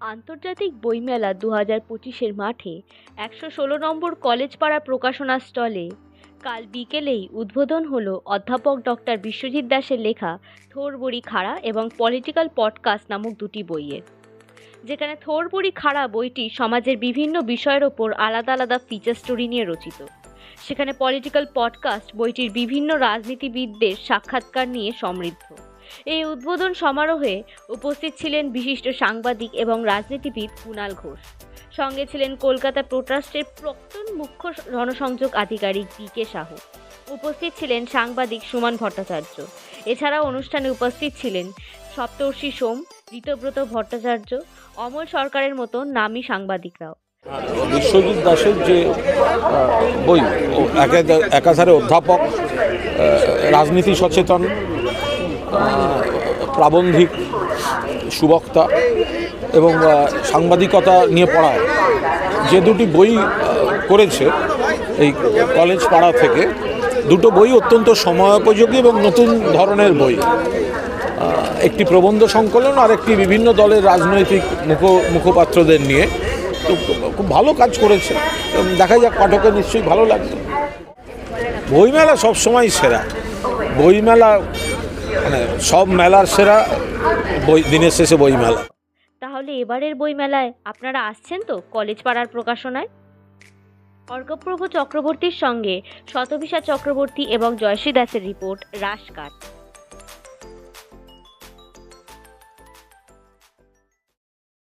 আন্তর্জাতিক বইমেলা দু হাজার পঁচিশের মাঠে একশো ষোলো নম্বর কলেজ পাড়া প্রকাশনা স্টলে কাল বিকেলেই উদ্বোধন হলো অধ্যাপক ডক্টর বিশ্বজিৎ দাসের লেখা থোর বড়ি খাড়া এবং পলিটিক্যাল পডকাস্ট নামক দুটি বইয়ের। যেখানে থোর বড়ি খাড়া বইটি সমাজের বিভিন্ন বিষয়ের ওপর আলাদা আলাদা ফিচার স্টোরি নিয়ে রচিত। সেখানে পলিটিক্যাল পডকাস্ট বইটির বিভিন্ন রাজনীতিবিদদের সাক্ষাৎকার নিয়ে সমৃদ্ধ। এই উদ্বোধন সমারোহে উপস্থিত ছিলেন বিশিষ্ট সাংবাদিক এবং রাজনীতিবিদ কুণাল ঘোষ। সঙ্গে ছিলেন কলকাতা প্রোট্রাস্টের প্রাক্তন মুখ্য জনসংযোগ আধিকারিক বি কে উপস্থিত ছিলেন সাংবাদিক সুমন ভট্টাচার্য। এছাড়াও অনুষ্ঠানে উপস্থিত ছিলেন সপ্তর্ষি সোম, ঋতব্রত ভট্টাচার্য, অমল সরকারের মতো নামী সাংবাদিকরাও। বিশ্বজিৎ দাসের যে বই একাধারে অধ্যাপক রাজনীতি সচেতন প্রাবন্ধিক সুবক্তা এবং সাংবাদিকতা নিয়ে পড়ায়। যে দুটি বই করেছে এই কলেজ পাড়া থেকে, দুটো বই অত্যন্ত সময়োপযোগী এবং নতুন ধরনের বই। একটি প্রবন্ধ সংকলন আর একটি বিভিন্ন দলের রাজনৈতিক মুখ, মুখপাত্রদের নিয়ে। তো খুব ভালো কাজ করেছে। দেখা যাক পাঠকের নিশ্চয়ই ভালো লাগবে। বইমেলা সবসময় সেরা। বইমেলা সব মেলার সেরা বই, দিনের শেষে বই মেলা তাহলে এবারের বই মেলায় আপনারা আসছেন তো কলেজ পাড়ার প্রকাশনায়? অর্কপ্রভু চক্রবর্তীর সঙ্গে শতভিষা চক্রবর্তী এবং জয়শ্রী দাসের রিপোর্ট রাসকাট